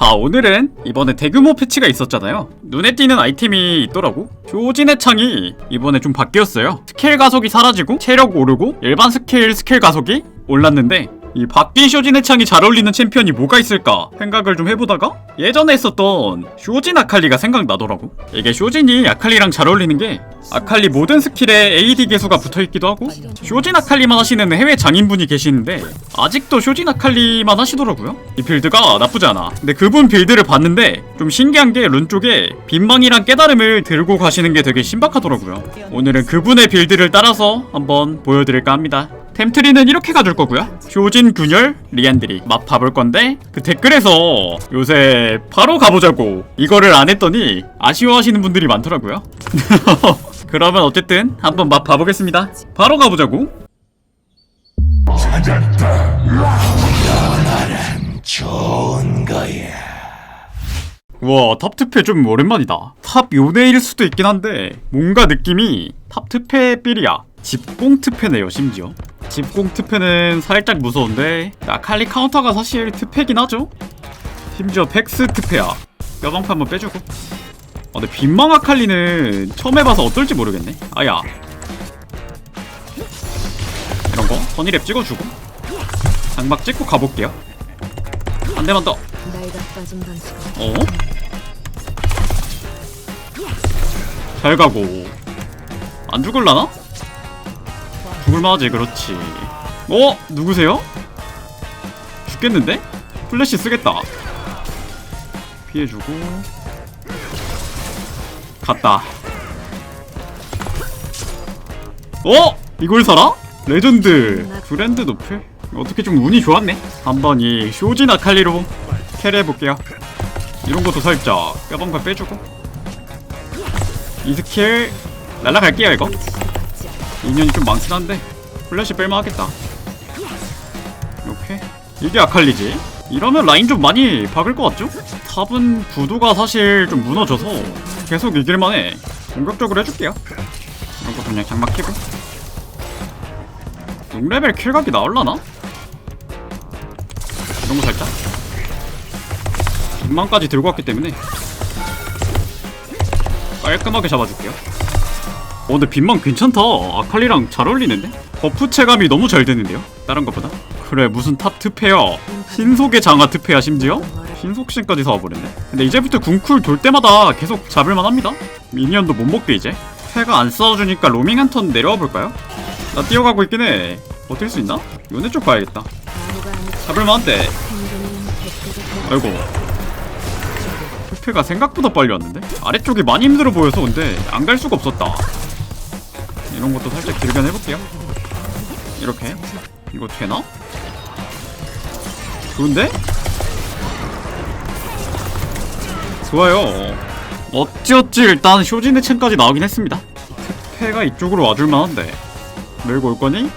자 오늘은 이번에 대규모 패치가 있었잖아요. 눈에 띄는 아이템이 있더라고. 조진의 창이 이번에 좀 바뀌었어요. 스킬 가속이 사라지고 체력 오르고 일반 스킬 스킬 가속이 올랐는데 이 바뀐 쇼진의 창이 잘 어울리는 챔피언이 뭐가 있을까? 생각을 좀 해보다가? 예전에 했었던 쇼진 아칼리가 생각나더라고. 이게 쇼진이 아칼리랑 잘 어울리는 게 아칼리 모든 스킬에 AD 개수가 붙어있기도 하고 쇼진 아칼리만 하시는 해외 장인분이 계시는데 아직도 쇼진 아칼리만 하시더라고요. 이 빌드가 나쁘지 않아. 근데 그분 빌드를 봤는데 좀 신기한 게 룬 쪽에 빈망이랑 깨달음을 들고 가시는 게 되게 신박하더라고요. 오늘은 그분의 빌드를 따라서 한번 보여드릴까 합니다 템트리는 이렇게 가줄 거고요. 쇼진 균열 리안드리 맛 봐볼 건데 그 댓글에서 요새 바로 가보자고 이거를 안 했더니 아쉬워하시는 분들이 많더라고요. 그러면 어쨌든 한번 맛 봐보겠습니다. 바로 가보자고. 좋은 거야. 와, 탑 투페 좀 오랜만이다. 탑 요네일 수도 있긴 한데 뭔가 느낌이 탑 투페 삘이야. 집공 투페네요, 심지어. 집공 투페는 살짝 무서운데 아칼리 카운터가 사실 투페긴 하죠. 심지어 팩스 투페야. 뼈방파 한번 빼주고. 아, 근데 빈망 아칼리는 처음 해봐서 어떨지 모르겠네. 아야. 이런 거 선이랩 찍어주고 장막 찍고 가볼게요. 한 대만 더. 어? 잘 가고 안 죽을라나? 죽을만하지 그렇지 어? 누구세요? 죽겠는데? 플래시 쓰겠다 피해주고 갔다 어? 이걸 살아? 레전드 브랜드 노플 어떻게 좀 운이 좋았네 한번 이 쇼진 아칼리로 캐리해볼게요 이런 것도 살짝 뼈방파 빼주고 이 스킬 날라갈게요 이거 인연이 좀 많긴 한데 플래시 뺄만 하겠다. 이렇게 이게 아칼리지? 이러면 라인 좀 많이 박을 것 같죠? 탑은 구도가 사실 좀 무너져서 계속 이길만 해. 공격적으로 해줄게요. 이런 거 그냥 장막 키고. 6레벨 킬각이 나올라나? 이런 거 살짝? 2만까지 들고 왔기 때문에 깔끔하게 잡아줄게요 어 근데 빈망 괜찮다 아칼리랑 잘 어울리는데? 버프 체감이 너무 잘 되는데요? 다른 것보다? 그래 무슨 탑 트페야 신속의 장화 트페야 심지어? 신속신까지 사와버렸네 근데 이제부터 궁쿨 돌 때마다 계속 잡을만 합니다 미니언도 못 먹게 이제 패가 안 싸워주니까 로밍 한 턴 내려와 볼까요? 나 뛰어가고 있긴 해 버틸 수 있나? 요네 쪽 아니고 잡을만한데 아이고 투표가 생각보다 빨리 왔는데? 아래쪽이 많이 힘들어 보여서 근데 안 갈 수가 없었다 이런 것도 살짝 길게 해볼게요 이렇게 이거 되나? 좋은데? 좋아요 어찌어찌 일단 쇼진의 챔까지 나오긴 했습니다 특패가 이쪽으로 와줄 만한데 밀고 올 거니?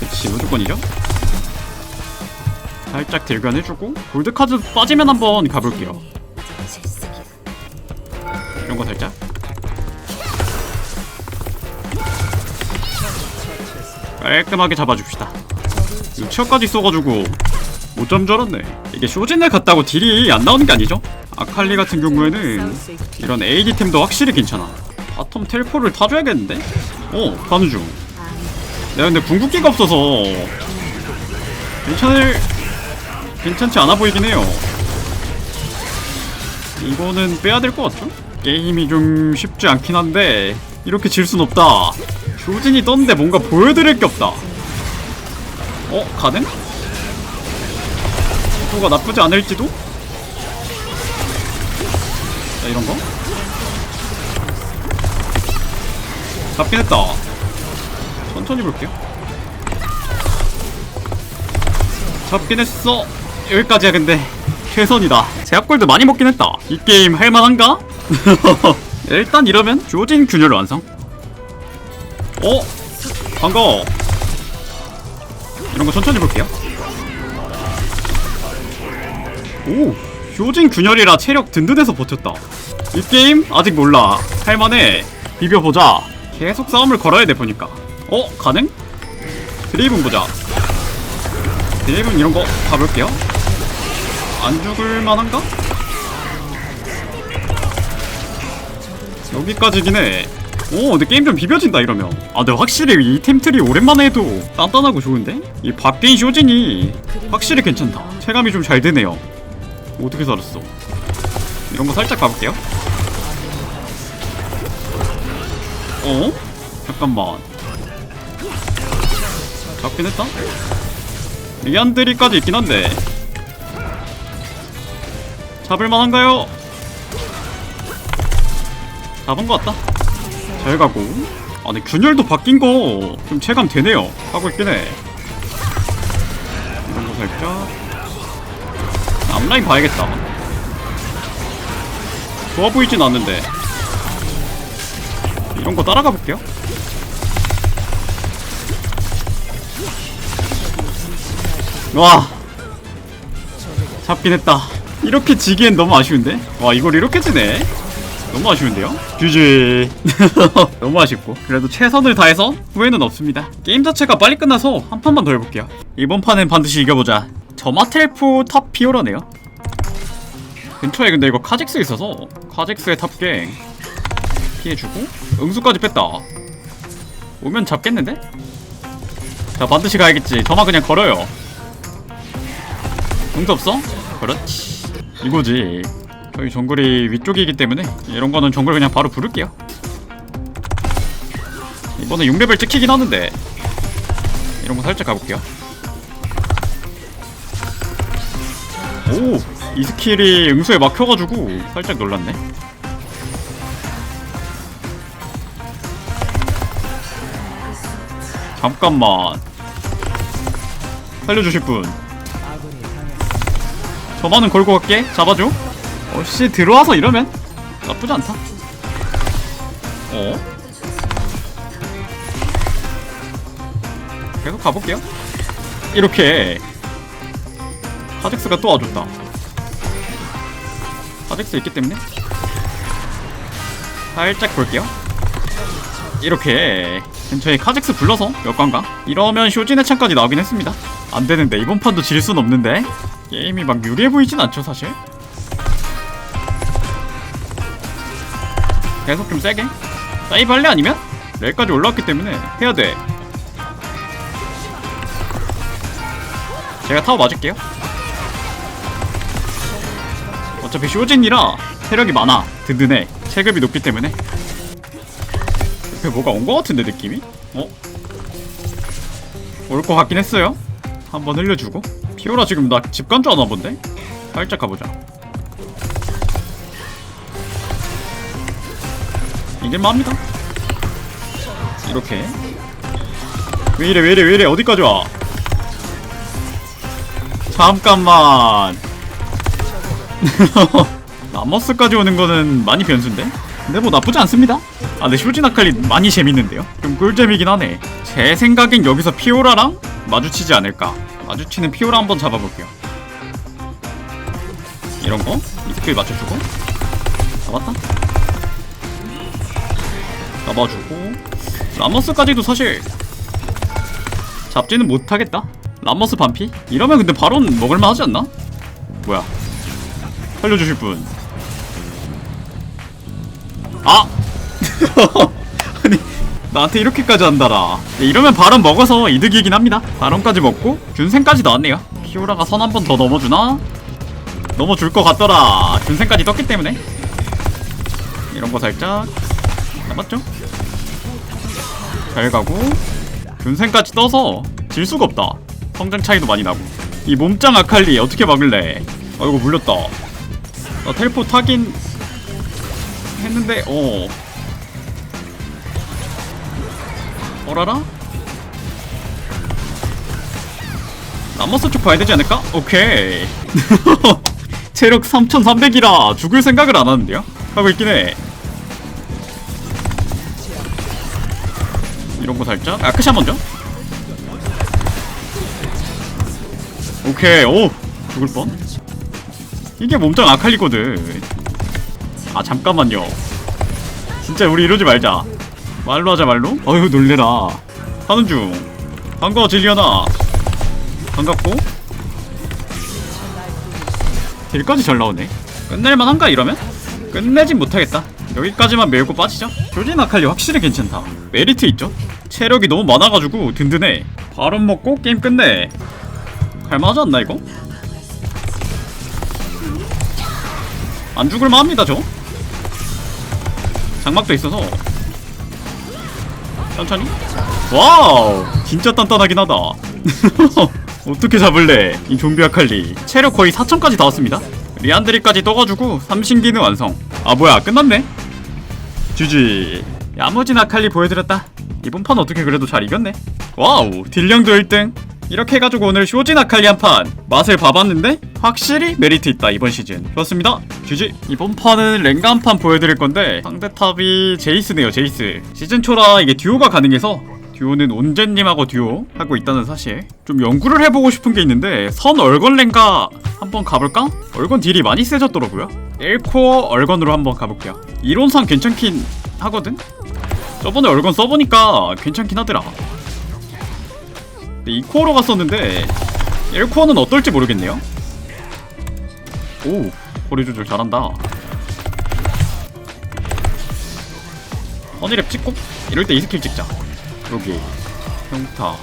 그치 무조건이죠 살짝 딜견해주고 골드카드 빠지면 한번 가볼게요 질색이야. 이런 거 살짝 깔끔하게 잡아줍시다. 유치어까지 써가지고 못점 줄 알았네. 이게 쇼진을 갔다고 딜이 안 나오는 게 아니죠? 아칼리 같은 경우에는 이런 AD템도 확실히 괜찮아. 바텀 텔포를 타줘야겠는데? 어 가는 중. 내가 근데 궁극기가 없어서 괜찮을 괜찮지 않아 보이긴 해요. 이거는 빼야 될 것 같죠? 게임이 좀 쉽지 않긴 한데 이렇게 질 순 없다 조진이 떴는데 뭔가 보여드릴 게 없다 어? 가능? 속도가 나쁘지 않을지도? 자 이런 거 잡긴 했다 천천히 볼게요 잡긴 했어 여기까지야 근데 최선이다 제압골드 많이 먹긴 했다 이 게임 할만한가? 일단 이러면 조진 균열 완성 어? 반가워 이런 거 천천히 볼게요 오 조진 균열이라 체력 든든해서 버텼다 이 게임 아직 몰라 할만해 비벼보자 계속 싸움을 걸어야 돼 보니까 어? 가능? 드레이븐 보자 드레이븐 이런 거 가볼게요 안 죽을 만한가? 여기까지긴 해. 오, 근데 게임 좀 비벼진다 이러면. 아, 근데 확실히 이 템트리 오랜만에 해도 단단하고 좋은데? 이 바뀐 쇼진이 확실히 괜찮다. 체감이 좀 잘 되네요. 어떻게 살았어? 이런 거 살짝 가볼게요. 어? 잠깐만. 잡긴 했다? 리안드리까지 있긴 한데 잡을 만한가요? 잡은 것 같다 잘 가고. 아 근데 균열도 바뀐 거 좀 체감 되네요. 하고 있긴 해. 이런 거 살짝. 앞라인 봐야겠다. 좋아 보이진 않는데. 이런 거 따라가 볼게요. 와. 잡긴 했다. 이렇게 지기엔 너무 아쉬운데? 와 이걸 이렇게 지네 너무 아쉬운데요? GG 너무 아쉽고. 그래도 최선을 다해서 후회는 없습니다. 게임 자체가 빨리 끝나서 한 판만 더 해볼게요. 이번 판엔 반드시 이겨보자. 저마텔프 탑 피오라네요. 근처에 근데 이거 카직스 있어서 카직스의 탑갱 피해주고 응수까지 뺐다. 오면 잡겠는데? 자 반드시 가야겠지. 저마 그냥 걸어요. 응수 없어? 그렇지. 이거지 저희 정글이 위쪽이기 때문에 이런 거는 정글 그냥 바로 부를게요. 이번에 6레벨 찍히긴 하는데 이런 거 살짝 가볼게요. 오! 이 스킬이 응수에 막혀가지고 살짝 놀랐네. 잠깐만. 살려주실 분. 저만은 걸고 갈게. 잡아줘 어씨 들어와서 이러면? 나쁘지 않다. 어? 계속 가볼게요. 이렇게. 카직스가 또 와줬다. 카직스 있기 때문에. 살짝 볼게요. 이렇게. 근처에 카직스 불러서 역관광 이러면 쇼진의 창까지 나오긴 했습니다. 안되는데 이번 판도 질 순 없는데. 게임이 막 유리해 보이진 않죠 사실 계속 좀 세게. 할래 아니면? 렐까지 올라왔기 때문에 해야돼. 제가 타워 맞을게요. 어차피 쇼진이라 체력이 많아. 든든해. 체급이 높기 때문에. 옆에 뭐가 온거 같은데 느낌이? 어? 올거 같긴 했어요. 한번 흘려주고. 피오라 지금 나 집 간 줄 아나 본데? 살짝 가보자 이길만 합니다. 이렇게. 왜 이래 왜 이래 왜 이래. 어디까지 와? 잠깐만. 라머스까지 오는 거는 많이 변수인데? 근데 뭐 나쁘지 않습니다. 아 근데 쇼진 아칼리 많이 재밌는데요? 좀 꿀잼이긴 하네. 제 생각엔 여기서 피오라랑 마주치지 않을까. 마주치는 피오라 한번 잡아볼게요. 이런 거? 이 스킬 맞춰주고? 잡았다 잡아주고 라머스까지도 사실 잡지는 못하겠다 라머스 반피? 이러면 근데 바론 먹을만 하지 않나? 뭐야 살려주실 분 아! 아니 나한테 이렇게까지 한다라 이러면 바론 먹어서 이득이긴 합니다 바론까지 먹고 균생까지 나왔네요 키오라가 선 한 번 더 넘어주나? 넘어줄 것 같더라 균생까지 떴기 때문에 이런 거 살짝 남았죠? 잘 가고 균생까지 떠서 질 수가 없다. 성장 차이도 많이 나고. 이 몸짱 아칼리 어떻게 막을래? 아이고 물렸다. 나 텔포 타긴 했는데 어. 어라라? 남머스 쪽 봐야 되지 않을까? 오케이. 체력 3300이라 죽을 생각을 안 하는데요? 하고 있긴 해 이런 거 살짝? 아크샤 먼저? 오케이. 오! 죽을 뻔. 이게 몸짱 아칼리거든. 아 잠깐만요. 진짜 우리 이러지 말자. 말로 하자 말로. 어휴 놀래라. 하는 중. 반가워 질리아나. 반갑고. 딜까지 잘 나오네. 끝낼만한가 이러면? 끝내진 못하겠다 여기까지만 밀고 빠지죠? 조진 아칼리 확실히 괜찮다. 메리트 있죠? 체력이 너무 많아가지고 든든해. 바로 먹고 게임 끝내. 갈만하지 않나 이거? 안 죽을만 합니다 저. 장막도 있어서. 천천히. 와우! 진짜 단단하긴 하다. 어떻게 잡을래 이 좀비 아칼리? 체력 거의 4천까지 다 왔습니다 리안드리까지 떠가지고 삼신기는 완성. 아 뭐야 끝났네? GG 야무진 아칼리 보여드렸다. 이번 판 어떻게 그래도 잘 이겼네. 와우 딜량도 1등. 이렇게 해가지고 오늘 쇼진 아칼리 한 판. 맛을 봐봤는데 확실히 메리트 있다 이번 시즌. 좋았습니다. GG 이번 판은 랭가 한 판 보여드릴 건데 상대 탑이 제이스네요 제이스. 시즌 초라 이게 듀오가 가능해서 듀오는 온제님하고 듀오 하고 있다는 사실. 좀 연구를 해보고 싶은 게 있는데 선 얼건 랭가 한번 가볼까? 얼건 딜이 많이 세졌더라고요. 1코어 얼건으로 한번 가볼게요. 이론상 괜찮긴 하거든? 저번에 얼건 써보니까 괜찮긴 하더라. 근데 2코어로 갔었는데 1코어는 어떨지 모르겠네요. 오 거리 조절 잘한다. 허니랩 찍고 이럴 때 이 스킬 찍자 여기. 평타.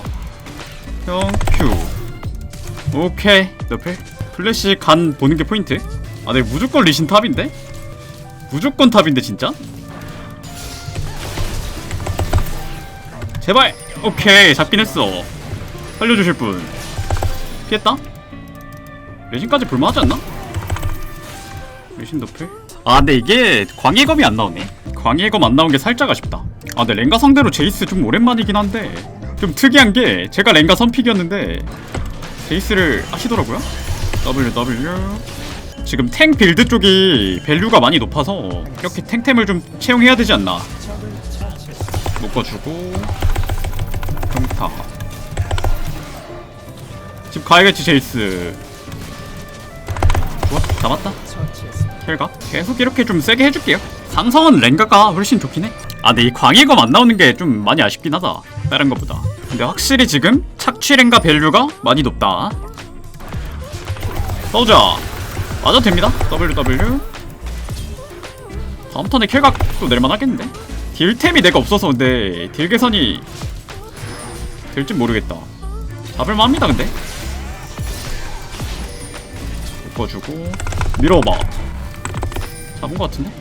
평큐 오케이. 너플 플래시 간 보는 게 포인트? 아 내가 무조건 리신 탑인데? 무조건 탑인데 진짜? 제발! 오케이 잡긴 했어. 살려주실 분. 피했다? 레신까지 볼만하지 않나? 레신 너플 아 근데 이게 광해검이 안 나오네. 광해검 안 나온 게 살짝 아쉽다 아 근데 랭가 상대로 제이스 좀 오랜만이긴 한데 좀 특이한 게 제가 랭가 선픽이었는데 제이스를 하시더라고요. W W. 지금 탱 빌드 쪽이 밸류가 많이 높아서 이렇게 탱템을 좀 채용해야 되지 않나. 묶어주고. 평타 집 가야겠지 제이스. 좋아 잡았다. 헬가? 계속 이렇게 좀 세게 해줄게요. 상성은 랭가가 훨씬 좋긴 해 아 근데 이 광해검 안 나오는 게 좀 많이 아쉽긴 하다. 다른 것보다. 근데 확실히 지금 착취 랭가 밸류가 많이 높다. 써자. 맞아도 됩니다. WW 다음 턴에 킬각도 낼만 하겠는데? 딜템이 내가 없어서 근데 딜 개선이 될진 모르겠다. 잡을만 합니다 근데. 묶어주고 밀어봐. 잡은 것 같은데?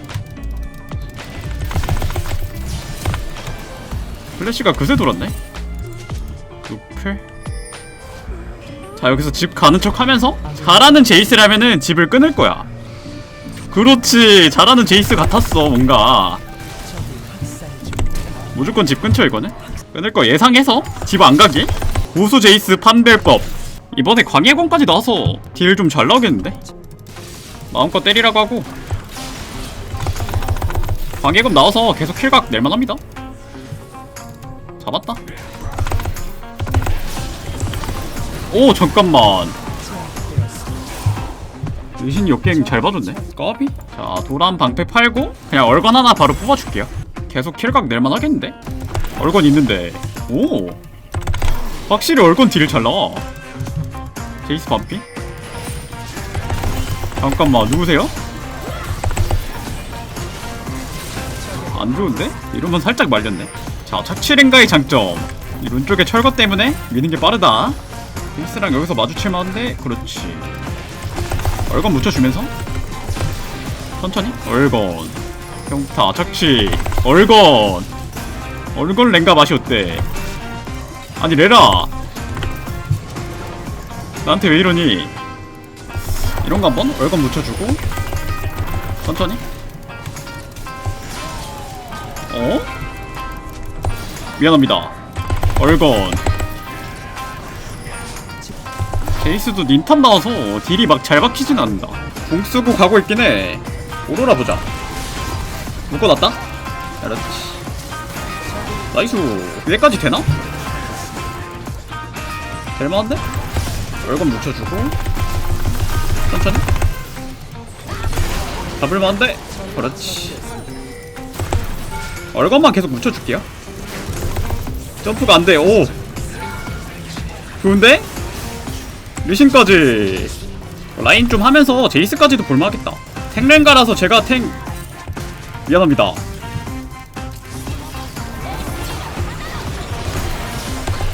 플래시가 그새 돌았네? 루플? 자 여기서 집 가는 척 하면서 잘하는 제이스라면은 집을 끊을 거야. 그렇지 잘하는 제이스 같았어 뭔가. 무조건 집 근처 이거는? 끊을 거 예상해서 집 안 가기? 고수 제이스 판별법. 이번에 광해공까지 나와서 딜 좀 잘 나오겠는데? 마음껏 때리라고 하고. 광해금 나와서 계속 킬각 낼만합니다 잡았다? 오 잠깐만. 의신이 역갱 잘 봐줬네. 까비? 자 도란 방패 팔고 그냥 얼건 하나 바로 뽑아줄게요. 계속 킬각 낼만 하겠는데? 얼건 있는데. 오! 확실히 얼건 딜 잘 나와. 제이스 반피? 잠깐만 누구세요? 안 좋은데? 이러면 살짝 말렸네 자 착취랭가의 장점. 이룬 쪽의 철거 때문에 미는 게 빠르다. 빈스랑 여기서 마주칠만 한데 그렇지. 얼건 묻혀주면서? 천천히? 얼건. 평타 착취. 얼건. 얼건 랭가 맛이 어때? 아니 레라. 나한테 왜 이러니? 이런 거 한번 얼건 묻혀주고. 천천히? 어? 미안합니다. 얼건. 제이스도 닌탑 나와서 딜이 막 잘 박히진 않는다. 공 쓰고 가고 있긴 해. 오로라 보자. 묶어놨다? 그렇지. 나이스. 위에까지 되나? 될만한데? 얼건 묻혀주고. 천천히. 잡을만한데? 그렇지. 얼건만 계속 묻혀줄게요 점프가 안돼. 오. 좋은데? 리신까지. 라인 좀 하면서 제이스까지도 볼만하겠다. 탱랭가라서 제가 탱 미안합니다.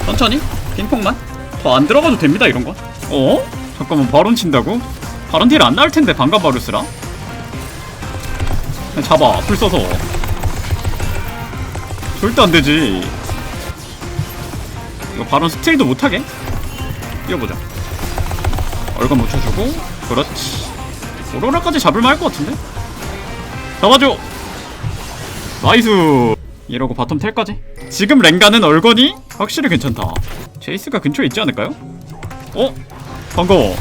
천천히? 핑퐁만? 더 안 들어가도 됩니다 이런 건 어? 잠깐만 바론 친다고? 바론 딜 안 나올 텐데 방가 바루스라 잡아 풀 써서. 절대 안 되지 이거 바론 스틸도 못하게? 뛰어보자. 얼간 묻혀주고 그렇지. 오로라까지 잡을만 할 것 같은데? 잡아줘! 나이스! 이러고 바텀 텔까지? 지금 랭가는 얼건이 확실히 괜찮다. 제이스가 근처에 있지 않을까요? 어? 반가워.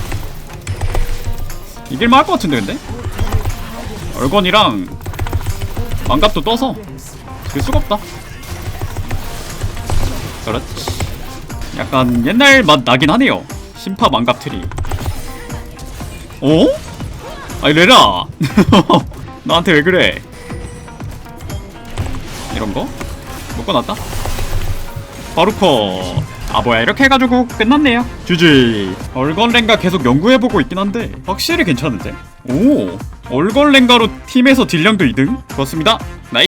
이길만 할 것 같은데 근데? 얼건이랑 망갑도 떠서. 될 수가 없다. 그렇지 약간 옛날 맛 나긴 하네요. 심파 망갑 트리. 어? 아이 레라! 나한테 왜 그래? 이런 거? 묶어놨다? 바루커. 아 뭐야. 이렇게 해가지고 끝났네요. GG 얼건랭가 계속 연구해보고 있긴 한데 확실히 괜찮은데? 오. 얼건랭가로 팀에서 딜량도 2등? 좋습니다. 나이스